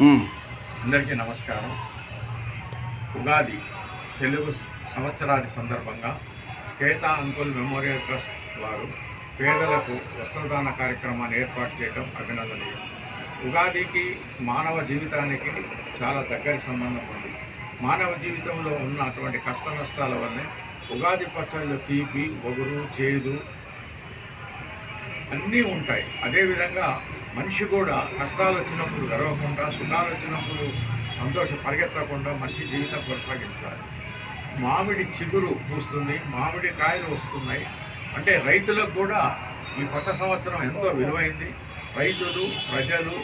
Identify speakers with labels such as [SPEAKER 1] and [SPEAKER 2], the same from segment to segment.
[SPEAKER 1] Hmm.
[SPEAKER 2] అందరికీ నమస్కారం. ఉగాది తెలుగు సంవత్సరాది సందర్భంగా కేతా అంకుల్ మెమోరియల్ ట్రస్ట్ వారు పేదలకు వస్త్రదాన కార్యక్రమాన్ని ఏర్పాటు చేయడం అభినందనీయం. ఉగాదికి మానవ జీవితానికి చాలా దగ్గరి సంబంధం ఉంది. మానవ జీవితంలో ఉన్న అటువంటి కష్ట నష్టాల వల్లే ఉగాది పచ్చళ్ళు తీపి ఒగురు చేదు అన్నీ ఉంటాయి. అదేవిధంగా మనిషి కూడా కష్టాలు వచ్చినప్పుడు గర్వకుండా సుఖాలు వచ్చినప్పుడు సంతోష పరిగెత్తకుండా మనిషి జీవితం కొనసాగించాలి. మామిడి చిగురు పూస్తుంది మామిడి కాయలు వస్తున్నాయి. అంటే రైతులకు కూడా ఈ కొత్త సంవత్సరం ఎంతో విలువైంది. రైతులు ప్రజలు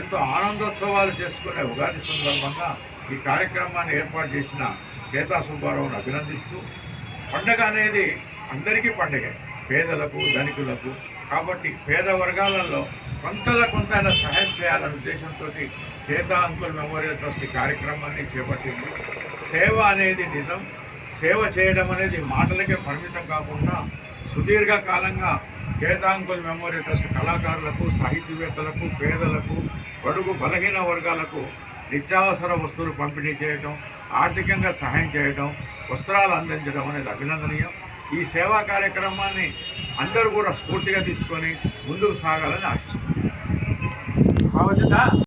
[SPEAKER 2] ఎంతో ఆనందోత్సవాలు చేసుకునే ఉగాది సందర్భంగా ఈ కార్యక్రమాన్ని ఏర్పాటు చేసిన గీతా సుబ్బారావును అభినందిస్తూ పండగ అనేది అందరికీ పండగే. పేదలకు ధనికులకు కాబట్టి పేద వర్గాలలో కొంతలో కొంతైనా సహాయం చేయాలనే ఉద్దేశంతో కేతా అంకుల్ మెమోరియల్ ట్రస్ట్ కార్యక్రమాన్ని చేపట్టింది. సేవ అనేది నిజం. సేవ చేయడం అనేది మాటలకే పరిమితం కాకుండా సుదీర్ఘ కాలంగా కేతా మెమోరియల్ ట్రస్ట్ కళాకారులకు సాహితీవేత్తలకు పేదలకు బడుగు బలహీన వర్గాలకు నిత్యావసర వస్తువులు పంపిణీ చేయడం ఆర్థికంగా సహాయం చేయడం వస్త్రాలు అందించడం అనేది అభినందనీయం. ఈ సేవా కార్యక్రమాన్ని అందరూ కూడా స్ఫూర్తిగా తీసుకొని ముందుకు సాగాలని ఆశిస్తున్నాను